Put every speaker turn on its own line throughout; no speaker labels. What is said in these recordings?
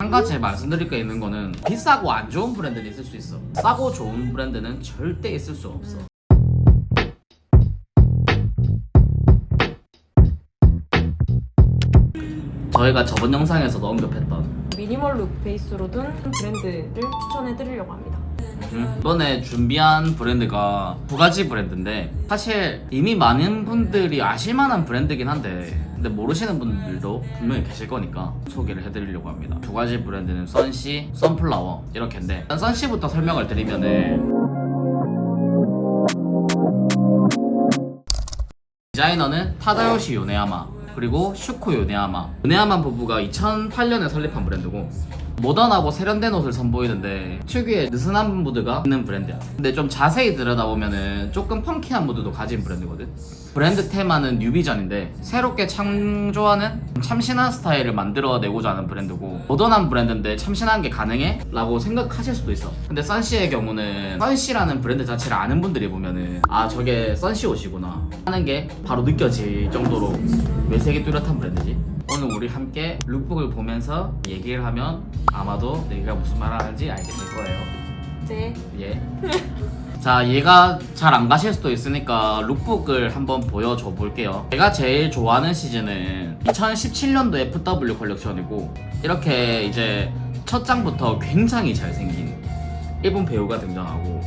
한 가지 말씀드릴 게 있는 거는 비싸고 안 좋은 브랜드는 있을 수 있어. 싸고 좋은 브랜드는 절대 있을 수 없어. 저희가 저번 영상에서도 언급했던
미니멀 룩 베이스로 둔 브랜드를 추천해 드리려고 합니다.
음, 이번에 준비한 브랜드가 두 가지 브랜드인데 사실 이미 많은 분들이 아실 만한 브랜드긴 한데 근데 모르시는 분들도 분명히 계실 거니까 소개를 해드리려고 합니다. 두 가지 브랜드는 선시, 선플라워 이렇게인데 일단 선시부터 설명을 드리면은 디자이너는 타다요시 요네야마 그리고 슈코 요네야마. 요네야마 부부가 2008년에 설립한 브랜드고 모던하고 세련된 옷을 선보이는데 특유의 느슨한 무드가 있는 브랜드야. 근데 좀 자세히 들여다보면은 조금 펑키한 무드도 가진 브랜드거든. 브랜드 테마는 뉴비전인데 새롭게 창조하는 참신한 스타일을 만들어내고자 하는 브랜드고 모던한 브랜드인데 참신한 게 가능해? 라고 생각하실 수도 있어. 근데 선시의 경우는 선시라는 브랜드 자체를 아는 분들이 보면은 아 저게 선시 옷이구나 하는 게 바로 느껴질 정도로 외색이 뚜렷한 브랜드지 우리 함께 룩북을 보면서 얘기를 하면 아마도 내가 무슨 말을 하는지 알게 될 거예요
네.
예. 자, 얘가 잘 안 가실 수도 있으니까 룩북을 한번 보여줘 볼게요. 제가 제일 좋아하는 시즌은 2017년도 FW 컬렉션이고 이렇게 이제 첫 장부터 굉장히 잘생긴 일본 배우가 등장하고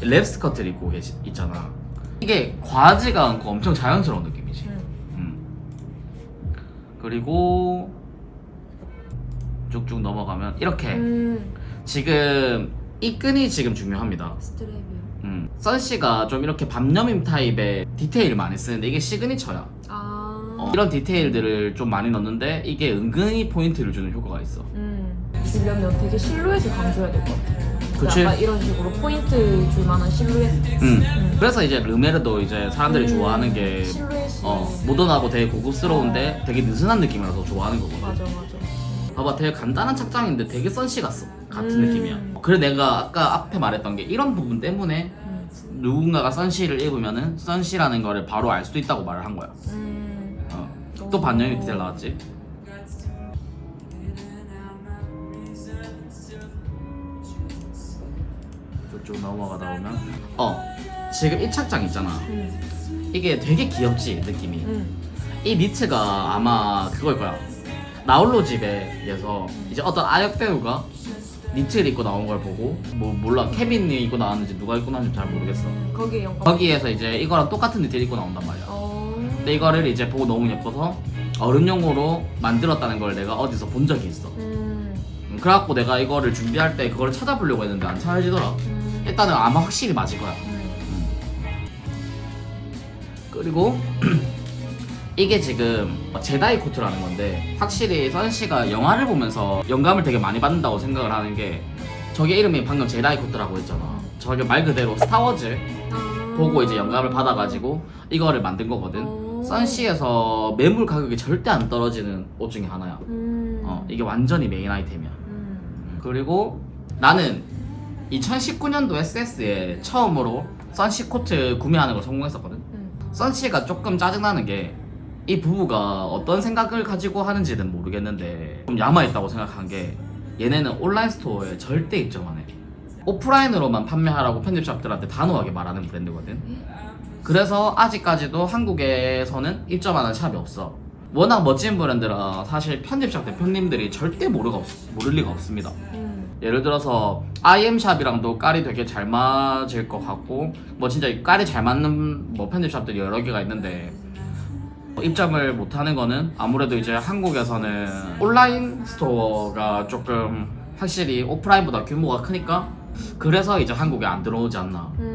랩 스커트를 입고 계시, 있잖아. 이게 과하지가 않고 엄청 자연스러운 느낌이지. 그리고 쭉쭉 넘어가면 이렇게
음.
지금 이 끈이 지금 중요합니다.
스트랩이요.
음. 선씨가 좀 이렇게 밤여밈 타입의 디테일을 많이 쓰는데 이게 시그니처야.
아.
어, 이런 디테일들을 좀 많이 넣는데 이게 은근히 포인트를 주는 효과가 있어.
음. 주려면 되게 실루엣을 강조해야 될 것 같아.
그치?
약간 이런 식으로 포인트 줄 만한 실루엣.
음.
음.
그래서 이제 르메르도 이제 사람들이
음.
좋아하는 게
실루엣이.
어, 모던하고 되게 고급스러운데 되게 느슨한 느낌이라서 좋아하는 거거든.
맞아 맞아.
봐봐 되게 간단한 착장인데 되게 선씨 같어. 같은
음.
느낌이야. 그래 내가 아까 앞에 말했던 게 이런 부분 때문에
음.
누군가가 선씨를 입으면은 선씨라는 거를 바로 알 수도 있다고 말을 한 거야.
음.
어. 또 반영이 디테일 나왔지. 쭉쭉 넘어가다 보면 어 지금 이 착장 있잖아.
음.
이게 되게 귀엽지 느낌이.
음.
이 니트가 아마 그걸 거야. 나홀로 집에에서 이제 어떤 아역 배우가 니트를 입고 나온 걸 보고 뭐 몰라 케빈이 입고 나왔는지 누가 입고 나왔는지 잘 모르겠어.
거기에 영감.
거기에서 이제 이거랑 똑같은 니트를 입고 나온단 말이야.
어.
근데 이거를 이제 보고 너무 예뻐서 어른용으로 만들었다는 걸 내가 어디서 본 적이 있어.
음.
음, 그래갖고 내가 이거를 준비할 때 그걸 찾아보려고 했는데 안 찾아지더라.
음.
일단은 아마 확실히 맞을 거야.
음.
그리고 이게 지금 제다이 코트라는 건데 확실히 선 씨가 영화를 보면서 영감을 되게 많이 받는다고 생각을 하는 게 저게 이름이 방금 제다이 코트라고 했잖아. 저게 말 그대로 스타워즈
아.
보고 이제 영감을 받아가지고 이거를 만든 거거든.
어.
선씨에서 매물 가격이 절대 안 떨어지는 옷 중에 하나야.
음.
어, 이게 완전히 메인 아이템이야.
음.
그리고 나는 2019년도 SS에 처음으로 선씨 코트 구매하는 걸 성공했었거든.
음.
선씨가 조금 짜증나는 게 이 부부가 어떤 생각을 가지고 하는지는 모르겠는데 좀 야마있다고 생각한 게 얘네는 온라인 스토어에 절대 입점 안 해. 오프라인으로만 판매하라고 편집샵들한테 단호하게 말하는 브랜드거든. 그래서 아직까지도 한국에서는 입점하는 샵이 없어. 워낙 멋진 브랜드라 사실 편집샵 대표님들이 절대 모르가 없, 모를 리가 없습니다.
음.
예를 들어서 IM샵이랑도 깔이 되게 잘 맞을 것 같고 뭐 진짜 깔이 잘 맞는 뭐 편집샵들이 여러 개가 있는데 입점을 못하는 거는 아무래도 이제 한국에서는 온라인 스토어가 조금 확실히 오프라인보다 규모가 크니까 그래서 이제 한국에 안 들어오지 않나
음.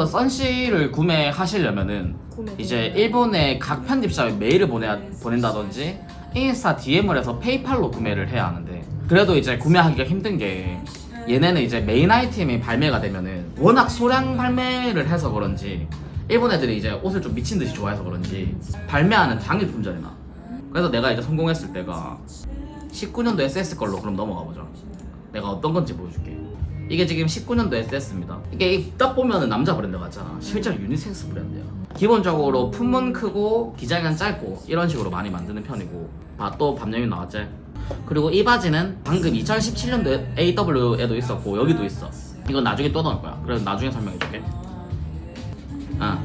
그래서 선씨를 구매하시려면은
구매.
이제 일본의 각 편집샵에 메일을 보내, 보낸다든지 인스타 DM을 해서 페이팔로 구매를 해야 하는데 그래도 이제 구매하기가 힘든 게 얘네는 이제 메인 아이템이 발매가 되면은 워낙 소량 발매를 해서 그런지 일본 애들이 이제 옷을 좀 미친 듯이 좋아해서 그런지 발매하는 당일 품절이 나. 그래서 내가 이제 성공했을 때가 19년도 SS 걸로 그럼 넘어가 보자 내가 어떤 건지 보여줄게 이게 지금 19년도 SS입니다. 이게 딱 보면은 남자 브랜드 같잖아. 실제로 유니섹스 브랜드야. 기본적으로 품은 크고 기장은 짧고 이런 식으로 많이 만드는 편이고. 아, 또 밤염이 나왔지. 그리고 이 바지는 방금 2017년도 AW에도 있었고 여기도 있어. 이건 나중에 또 나올 거야. 그래서 나중에 설명해 줄게. 아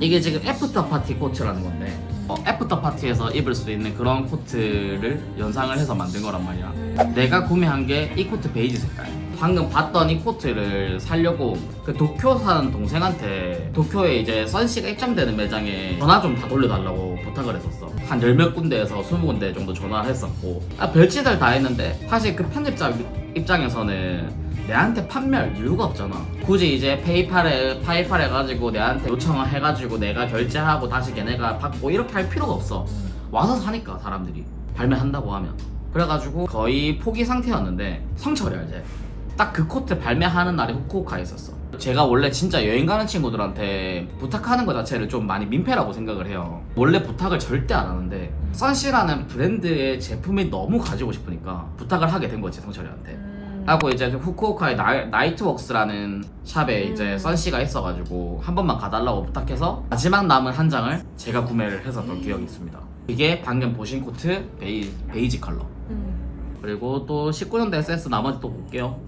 이게 지금 애프터 파티 코트라는 건데. 어, 애프터 파티에서 입을 수 있는 그런 코트를 연상을 해서 만든 거란 말이야. 내가 구매한 게 이 코트 베이지 색깔 방금 봤던 이 코트를 사려고 그 도쿄 사는 동생한테 도쿄에 이제 선씨가 입점되는 매장에 전화 좀 다 돌려달라고 부탁을 했었어 한 열 몇 군데에서 스무 군데 정도 전화를 했었고 아, 별짓을 다 했는데 사실 그 편집자 입장에서는 내한테 판매할 이유가 없잖아. 굳이 이제 페이팔에 파이팔 해가지고 내한테 요청을 해가지고 내가 결제하고 다시 걔네가 받고 이렇게 할 필요가 없어. 와서 사니까 사람들이 발매한다고 하면. 그래가지고 거의 포기 상태였는데 성철이 알지? 딱 그 코트 발매하는 날에 후쿠오카에 있었어. 제가 원래 진짜 여행 가는 친구들한테 부탁하는 것 자체를 좀 많이 민폐라고 생각을 해요. 원래 부탁을 절대 안 하는데 선씨라는 브랜드의 제품이 너무 가지고 싶으니까 부탁을 하게 된 거지 성철이한테.
음.
하고 이제 후쿠오카에 나이, 나이 트웍스라는 샵에 이제
음.
선씨가 있어가지고 한 번만 가달라고 부탁해서 마지막 남은 한 장을 제가 구매를 했었던 기억이 있습니다. 이게 방금 보신 코트 베이, 베이지 컬러.
음.
그리고 또 19년도 SS 나머지 또 볼게요.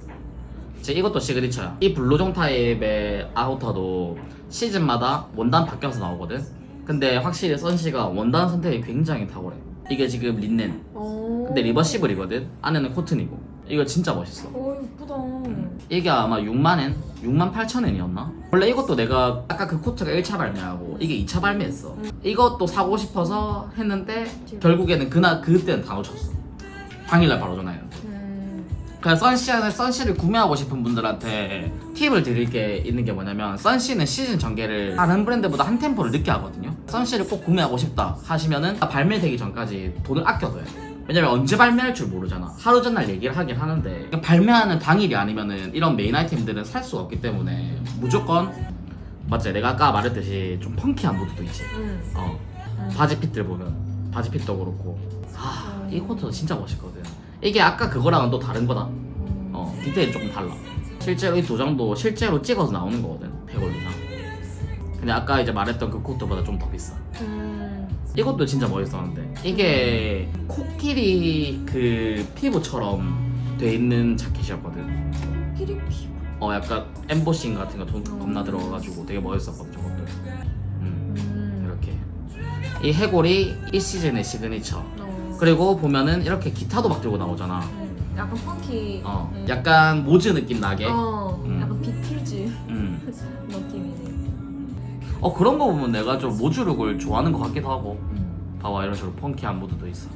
제 이것도 시그니처야. 이 블루종 타입의 아우터도 시즌마다 원단 바뀌어서 나오거든. 근데 확실히 선씨가 원단 선택이 굉장히 탁월해. 이게 지금 린넨.
어.
근데 리버시블이거든. 안에는 코튼이고. 이거 진짜 멋있어.
오 예쁘다.
이게 아마 6만엔? 6만 8천엔이었나? 원래 이것도 내가 아까 그 코트가 1차 발매하고 이게 2차 발매했어
음.
이것도 사고 싶어서 했는데 결국에는 그날 그때는 다 놓쳤어 당일날 바로
음.
선씨는 선씨를 구매하고 싶은 분들한테 팁을 드릴 게 있는 게 뭐냐면 선씨는 시즌 전개를 다른 브랜드보다 한 템포를 늦게 하거든요. 선씨를 꼭 구매하고 싶다 하시면은 발매되기 전까지 돈을 아껴둬야 돼 왜냐면 언제 발매할 줄 모르잖아. 하루 전날 얘기를 하긴 하는데 그러니까 발매하는 당일이 아니면은 이런 메인 아이템들은 살 수가 없기 때문에 무조건 맞지? 내가 아까 말했듯이 좀 펑키한 무드도 있지.
음.
어.
음.
바지 핏들 보면. 바지 핏도 그렇고. 아 이 코트도 진짜 멋있거든 이게 아까 그거랑은 또 다른 거다
음.
어 디테일이 조금 달라 실제로 이 도장도 실제로 찍어서 나오는 거거든 100원 이상 근데 아까 이제 말했던 그 코트보다 좀 더 비싸
음.
이것도 진짜 멋있었는데 이게 코끼리 그 피부처럼 돼 있는 자켓이었거든
끼리 피부.
어 약간 엠보싱 같은 거 돈- 겁나 들어가가지고 되게 멋있었거든 저것도 음
음.
이렇게 이 해골이 이 시즌의 시그니처
어.
그리고 보면은 이렇게 기타도 막 들고 나오잖아
음. 약간 펑키.
어
음.
약간 모즈 느낌 나게
어.
음.
약간 비틀즈
음.
느낌이네.
어 그런 거 보면 내가 좀 모주룩을 좋아하는 것 같기도 하고
음.
봐봐 이런 식으로 펑키한 무드도 있어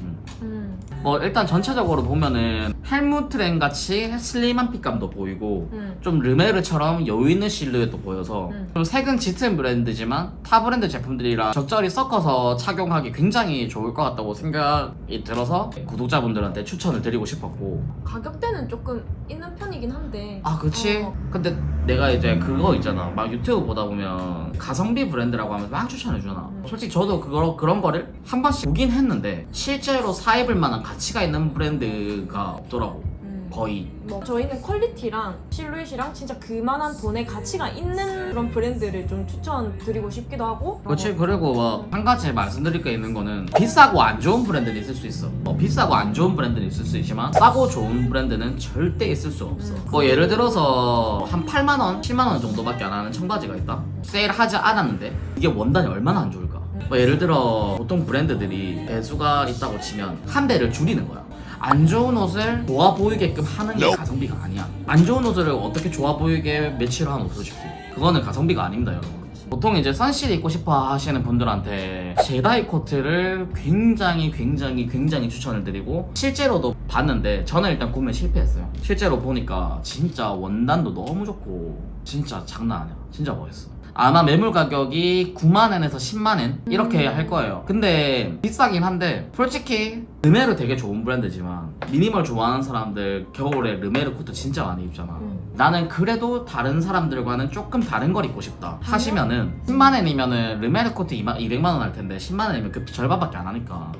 음.
음.
뭐 일단 전체적으로 보면은 헬무트렌 같이 슬림한 핏감도 보이고
음.
좀 르메르처럼 여유 있는 실루엣도 보여서
음.
좀 색은 짙은 브랜드지만 타 브랜드 제품들이랑 적절히 섞어서 착용하기 굉장히 좋을 것 같다고 생각이 들어서 구독자분들한테 추천을 드리고 싶었고
가격대는 조금 있는 편이긴 한데.
아 그치
어.
근데 내가 이제 그거 있잖아 막 유튜브 보다 보면 가성비 브랜드라고 하면 막 추천해주나
음.
솔직히 저도 그거, 그런 거를 한 번씩 보긴 했는데 실제로 사입을 만한 가치가 있는 브랜드가 없더 라고.
음.
거의.
뭐 저희는 퀄리티랑 실루엣이랑 진짜 그만한 돈의 가치가 있는 그런 브랜드를 좀 추천드리고 싶기도 하고.
그렇지
어.
그리고 뭐 한 가지 말씀드릴 게 있는 거는 비싸고 안 좋은 브랜드는 있을 수 있어. 뭐 비싸고 안 좋은 브랜드는 있을 수 있지만 싸고 좋은 브랜드는 절대 있을 수 없어.
음.
뭐 예를 들어서 한 8만 원 7만 원 정도밖에 안 하는 청바지가 있다? 세일하지 않았는데 이게 원단이 얼마나 안 좋을까? 뭐 예를 들어 보통 브랜드들이 배수가 있다고 치면 한 배를 줄이는 거야 안 좋은 옷을 좋아 보이게끔 하는 게 가성비가 아니야. 안 좋은 옷을 어떻게 좋아 보이게 매치를 하는 솔직히 그거는 가성비가 아닙니다 여러분. 보통 이제 선실 입고 싶어 하시는 분들한테 제다이 코트를 굉장히 굉장히 굉장히 추천을 드리고 실제로도 봤는데 저는 일단 구매 실패했어요. 실제로 보니까 진짜 원단도 너무 좋고 진짜 장난 아니야. 진짜 멋있어 아마 매물 가격이 9만엔에서 10만엔 이렇게
음.
할 거예요 근데 비싸긴 한데 솔직히 르메르 되게 좋은 브랜드지만 미니멀 좋아하는 사람들 겨울에 르메르 코트 진짜 많이 입잖아
음.
나는 그래도 다른 사람들과는 조금 다른 걸 입고 싶다 하시면은 10만엔이면은 르메르 코트 200만원 할 텐데 10만원이면 그 절반밖에 안 하니까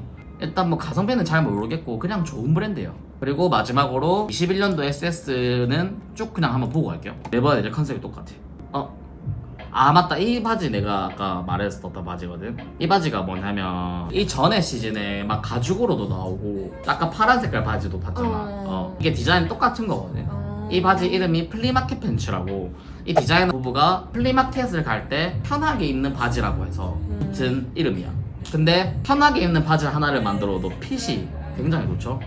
일단 뭐 가성비는 잘 모르겠고 그냥 좋은 브랜드예요 그리고 마지막으로 21년도 SS는 쭉 그냥 한번 보고 갈게요 매번 이제 컨셉이 똑같아 어? 아 맞다 이 바지 내가 아까 말했었던 바지거든 이 바지가 뭐냐면 이 전에 시즌에 막 가죽으로도 나오고 약간 파란 색깔 바지도 봤잖아
어.
어. 이게 디자인 똑같은 거거든
어.
이 바지 이름이 플리마켓 팬츠라고 이 디자이너 부부가 플리마켓을 갈 때 편하게 입는 바지라고 해서
음.
붙은 이름이야 근데 편하게 입는 바지 하나를 만들어도 핏이 굉장히 좋죠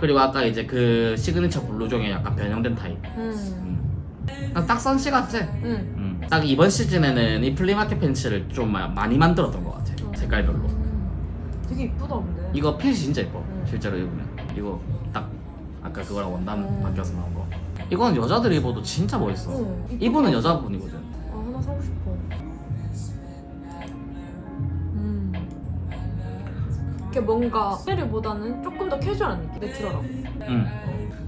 그리고 아까 이제 그 시그니처 블루 중에 약간 변형된 타입
음.
음. 딱 선시 같지?
음.
음. 딱 이번 시즌에는 이 플리마켓 팬츠를 좀 마- 많이 만들었던 것 같아 색깔별로
음. 되게 이쁘다 근데.
이거 핏이 진짜 예뻐
음.
실제로 입으면 이거 딱 아까 그거랑 원단
음.
바뀌어서 나온 거 이건 여자들이 입어도 진짜 멋있어
어, 이쁘다.
이분은 여자분이거든
아 하나 사고 싶어. 음. 이게 뭔가 페르보다는 조금 더 캐주얼한 느낌. 내추럴하고.
응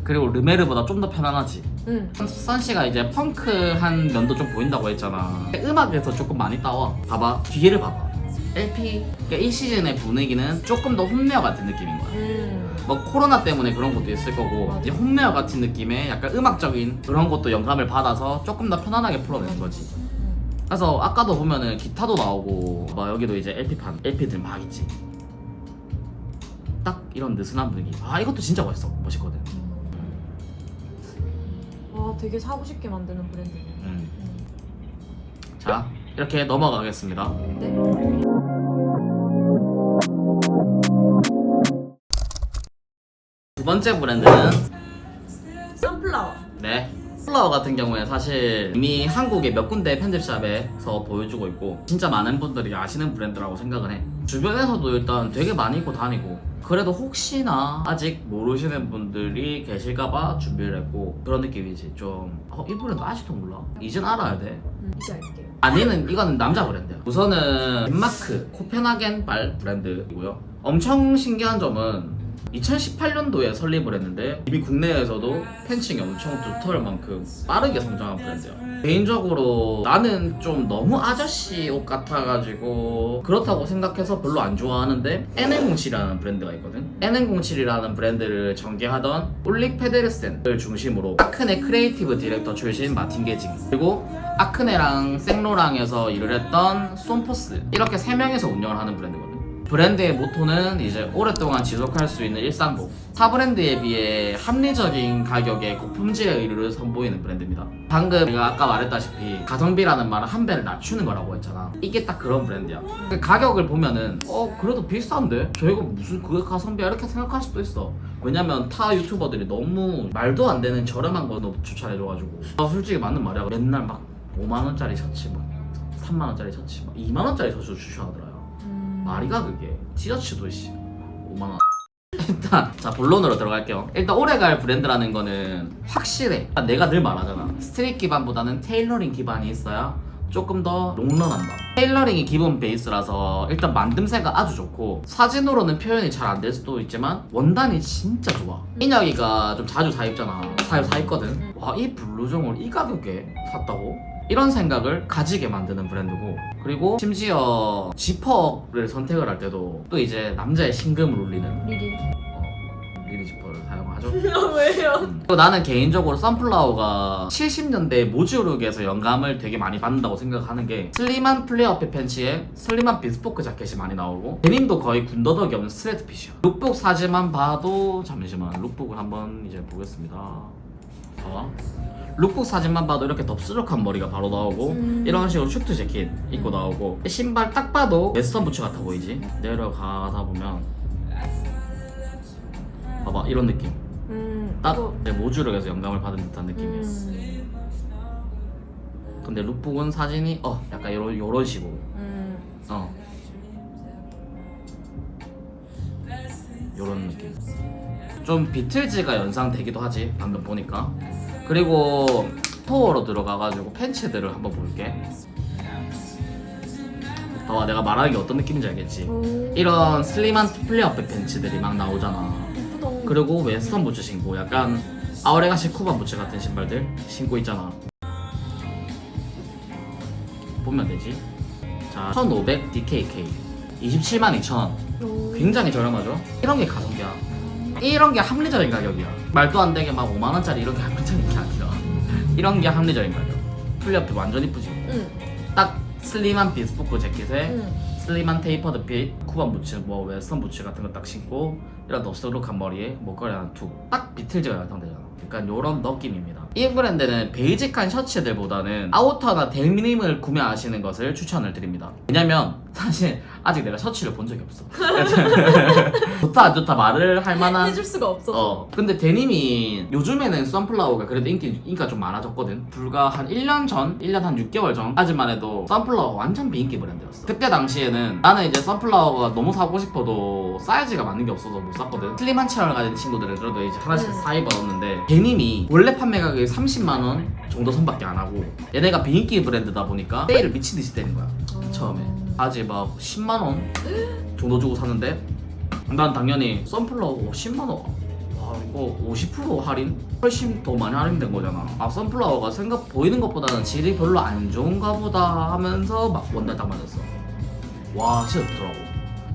그리고 르메르보다 좀 더 편안하지.
음.
선씨가 이제 펑크한 면도 좀 보인다고 했잖아. 음악에서 조금 많이 따와. 봐봐. 뒤에를 봐봐. LP 그러니까 이 시즌의 분위기는 조금 더 홈웨어 같은 느낌인 거야.
음.
뭐 코로나 때문에 그런 것도 있을 거고
맞아.
이제 홈웨어 같은 느낌의 약간 음악적인 그런 것도 영감을 받아서 조금 더 편안하게 풀어낸 거지. 그래서 아까도 보면은 기타도 나오고 뭐 여기도 이제 LP판 LP들 막 있지. 딱 이런 느슨한 분위기. 아 이것도 진짜 멋있어. 멋있거든
와 되게 사고 싶게 만드는 브랜드네.
음.
음.
자 이렇게 넘어가겠습니다
네.
두 번째 브랜드는
선플라워.
네 플라워 같은 경우에 사실 이미 한국의 몇 군데 편집샵에서 보여주고 있고 진짜 많은 분들이 아시는 브랜드라고 생각을 해 주변에서도 일단 되게 많이 입고 다니고 그래도 혹시나 아직 모르시는 분들이 계실까봐 준비를 했고 그런 느낌이지 좀이 브랜드 아직도 몰라? 이젠 알아야 돼
음, 이제 알게요.
아니는 이거는 남자 브랜드야. 우선은 덴마크 코펜하겐 발 브랜드이고요. 엄청 신기한 점은 2018년도에 설립을 했는데 이미 국내에서도 팬층이 엄청 두터울 만큼 빠르게 성장한 브랜드야. 개인적으로 나는 좀 너무 아저씨 옷 같아가지고 그렇다고 생각해서 별로 안 좋아하는데 NN07이라는 브랜드가 있거든. NN07이라는 브랜드를 전개하던 울릭 페데르센을 중심으로 아크네 크리에이티브 디렉터 출신 마틴 게징 그리고 아크네랑 생로랑에서 일을 했던 솜포스 이렇게 세 명에서 운영을 하는 브랜드거든. 브랜드의 모토는 이제 오랫동안 지속할 수 있는 일상복. 타 브랜드에 비해 합리적인 가격에 고품질의 의류를 선보이는 브랜드입니다. 방금 제가 아까 말했다시피 가성비라는 말은 한 배를 낮추는 거라고 했잖아. 이게 딱 그런 브랜드야. 그 가격을 보면은 어 그래도 비싼데 저희가 무슨 그게 가성비야 이렇게 생각할 수도 있어. 왜냐면 타 유튜버들이 너무 말도 안 되는 저렴한 거 너무 추천해줘가지고 아 솔직히 맞는 말이야. 맨날 막 5만 원짜리 셔츠 막 3만 원짜리 셔츠 막 2만 원짜리 셔츠 추천하더라요.
음.
말이가 그게? 티셔츠도 씨 5만원. 일단 자 본론으로 들어갈게요. 일단 오래갈 브랜드라는 거는 확실해. 내가 늘 말하잖아. 스트릿 기반보다는 테일러링 기반이 있어야 조금 더 롱런한다. 테일러링이 기본 베이스라서 일단 만듦새가 아주 좋고 사진으로는 표현이 잘 안 될 수도 있지만 원단이 진짜 좋아. 인혁이가 좀 자주 사 입잖아. 사, 사 입거든. 와 이 블루종을 이 가격에 샀다고? 이런 생각을 가지게 만드는 브랜드고 그리고 심지어 지퍼를 선택을 할 때도 또 이제 남자의 심금을 울리는
리리.
어, 리리 지퍼를 사용하죠
왜요?
음. 그리고 나는 개인적으로 선플라워가 70년대 모주룩에서 영감을 되게 많이 받는다고 생각하는 게 슬림한 플레어핏 팬츠에 슬림한 비스포크 자켓이 많이 나오고 데님도 거의 군더더기 없는 스트레이트 핏이야 룩북 사진만 봐도 잠시만 룩북을 한번 이제 보겠습니다 봐봐 룩북 사진만 봐도 이렇게 덥수룩한 머리가 바로 나오고
음.
이런 식으로 슈트 재킷 입고 나오고 신발 딱 봐도 웨스턴 부츠 같아 보이지 내려가다 보면 봐봐 이런 느낌
음.
딱
이거-
내 모주력에서 영감을 받은 듯한 느낌이에요.
음.
근데 룩북은 사진이 어 약간 요런 요런 식으로
음.
어 요런 느낌. 좀 비틀즈가 연상되기도 하지 방금 보니까. 그리고 스토어로 들어가가지고 팬츠들을 한번 볼게. 봐봐 내가 말하는 게 어떤 느낌인지 알겠지?
오.
이런 슬림한 플레어백 팬츠들이 막 나오잖아. 그리고 웨스턴 부츠 신고 약간 아우레가시 쿠반 부츠 같은 신발들 신고 있잖아 보면 되지 자 1500 DKK 27만 2천원
오.
굉장히 저렴하죠? 이런 게 가성비야 이런 게 합리적인 가격이야 말도 안 되게 막 5만원짜리 이런 게 합리적인 게 아니라 이런 게 합리적인 가격 플리어프 완전 이쁘지
응.
딱 슬림한 비스포크 재킷에
음.
슬림한 테이퍼드 핏, 쿠반 부츠, 뭐 웨스턴 부츠 같은 거 딱 신고 이런 너스룩한 머리에 목걸이 하나 두고 딱 비틀즈가 완성되잖아. 약간 요런 느낌입니다. 이 브랜드는 베이직한 셔츠들보다는 아우터나 데니임을 구매하시는 것을 추천을 드립니다. 왜냐면 사실 아직 내가 셔츠를 본 적이 없어. 좋다 안 좋다 말을 할 만한
해줄 수가 없어서.
어 근데 데님이 요즘에는 선플라워가 그래도 인기, 인기가 좀 많아졌거든 불과 한 1년 전 1년 한 6개월 전까지만 해도 선플라워가 완전 비인기 브랜드였어 그때 당시에는 나는 이제 선플라워가 너무 사고 싶어도 사이즈가 맞는 게 없어서 못 샀거든 슬림한 체형을 가진 친구들은 그래도 이제 하나씩
음.
사입었는데 데님이 원래 판매 가격이 30만원 정도 선밖에 안 하고 얘네가 비인기 브랜드다 보니까 세일을 미친 듯이 때린 거야 처음에 아직 막 10만 원 정도 주고 샀는데 난 당연히 선플라워 10만 원. 와 이거 50% 할인? 훨씬 더 많이 할인된 거잖아. 아 선플라워가 생각 보이는 것보다는 질이 별로 안 좋은가 보다 하면서 막 원단 딱 맞았어. 와 진짜 좋더라고.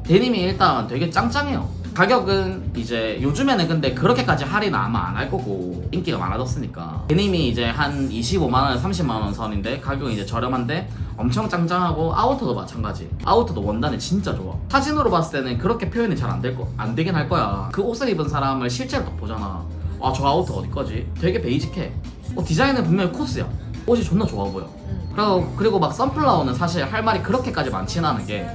데님이 일단 되게 짱짱해요. 가격은 이제 요즘에는 근데 그렇게까지 할인 아마 안 할 거고 인기가 많아졌으니까. 데님이 이제 한 25만원, 30만원 선인데 가격은 이제 저렴한데 엄청 짱짱하고 아우터도 마찬가지. 아우터도 원단이 진짜 좋아. 사진으로 봤을 때는 그렇게 표현이 잘 안 될 거, 안 되긴 할 거야. 그 옷을 입은 사람을 실제로 딱 보잖아. 와저 아우터 어디 거지? 되게 베이직해. 어, 디자인은 분명히 코스야. 옷이 존나 좋아 보여.
음.
그리고, 그리고 막 선플라워는 사실 할 말이 그렇게까지 많지는 않은 게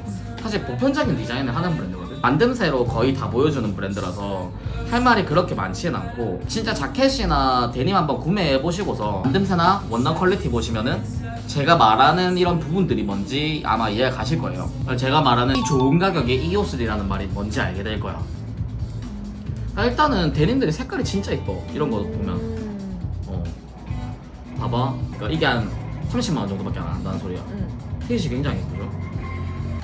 사실 보편적인 디자인을 하는 브랜드거든 만듦새로 거의 다 보여주는 브랜드라서 할 말이 그렇게 많지는 않고 진짜 자켓이나 데님 한번 구매해 보시고서 만듦새나 원단 퀄리티 보시면은 제가 말하는 이런 부분들이 뭔지 아마 이해가 가실 거예요 제가 말하는 이 좋은 가격에 이 옷을이라는 말이 뭔지 알게 될 거야 아, 일단은 데님들이 색깔이 진짜 이뻐 이런 거 보면
음.
어. 봐봐. 그러니까 이게 한 30만 원 정도밖에 안 한다는 소리야.
음.
핏이 굉장히 예쁘죠?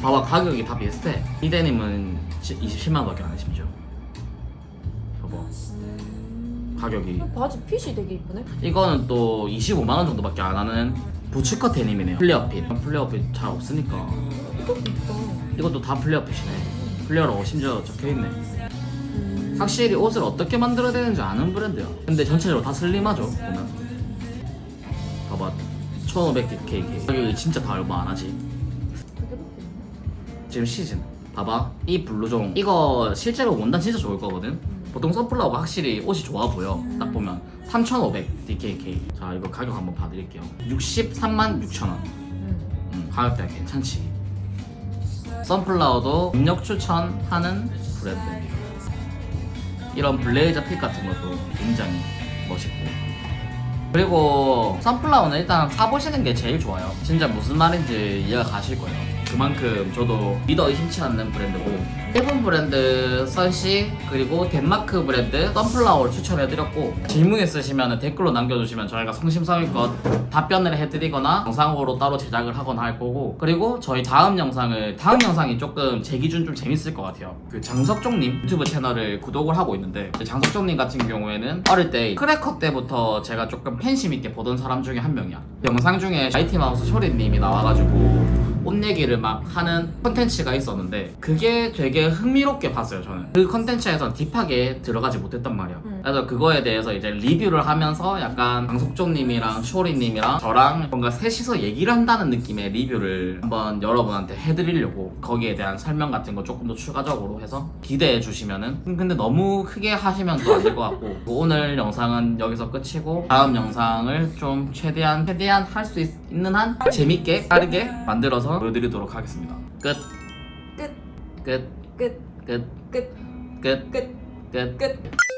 봐봐 가격이 다 비슷해. 이 데님은 27만 원밖에 안 해, 심지어. 봐봐 가격이.
바지 핏이 되게 이쁘네.
이거는 또 25만 원 정도밖에 안 하는 부츠컷 데님이네요. 플레어 핏. 플레어 핏 잘 없으니까.
이쁘다.
이것도 다 플레어 핏이네. 플레어라고 심지어 적혀 있네.
음.
확실히 옷을 어떻게 만들어야 되는지 아는 브랜드야. 근데 전체적으로 다 슬림하죠. 보면. 봐봐. 1500DKK. 가격이 진짜 다 얼마 안 하지. 지금 시즌. 봐봐. 이 블루종. 이거 실제로 원단 진짜 좋을 거거든. 보통 선플라워가 확실히 옷이 좋아 보여. 딱 보면. 3,500 DKK. 자, 이거 가격 한번 봐드릴게요. 63만 6천 원.
음.
음, 가격대가 괜찮지. 선플라워도 입력 추천하는 브랜드입니다. 이런 블레이저 핏 같은 것도 굉장히 멋있고. 그리고 선플라워는 일단 사보시는 게 제일 좋아요. 진짜 무슨 말인지 이해가 가실 거예요. 그만큼 저도 믿어 의심치 않는 브랜드고 일본 브랜드 선시 그리고 덴마크 브랜드 선플라워를 추천해드렸고 질문 있으시면 댓글로 남겨주시면 저희가 성심성의껏 답변을 해드리거나 영상으로 따로 제작을 하거나 할 거고 그리고 저희 다음 영상을 다음 영상이 조금 제 기준 좀 재밌을 것 같아요. 그 장석종님 유튜브 채널을 구독을 하고 있는데 그 장석종님 같은 경우에는 어릴 때 크래커 때부터 제가 조금 팬심 있게 보던 사람 중에 한 명이야. 영상 중에 아이티 마우스 쇼리님이 나와가지고 옷 얘기를 막 하는 컨텐츠가 있었는데 그게 되게 흥미롭게 봤어요 저는 그 컨텐츠에서 딥하게 들어가지 못했단 말이야
음.
그래서 그거에 대해서 이제 리뷰를 하면서 약간 강석종님이랑 쇼리님이랑 저랑 뭔가 셋이서 얘기를 한다는 느낌의 리뷰를 한번 여러분한테 해드리려고 거기에 대한 설명 같은 거 조금 더 추가적으로 해서 기대해 주시면은 근데 너무 크게 하시면 또 안 될 것 같고 오늘 영상은 여기서 끝이고 다음 영상을 좀 최대한 최대한 할 수 있는 한 재밌게 빠르게 만들어서 보여드리도록 하겠습니다 끝
끝.
끝,
끝.
끝,
끝.
끝,
끝.
끝.
끝.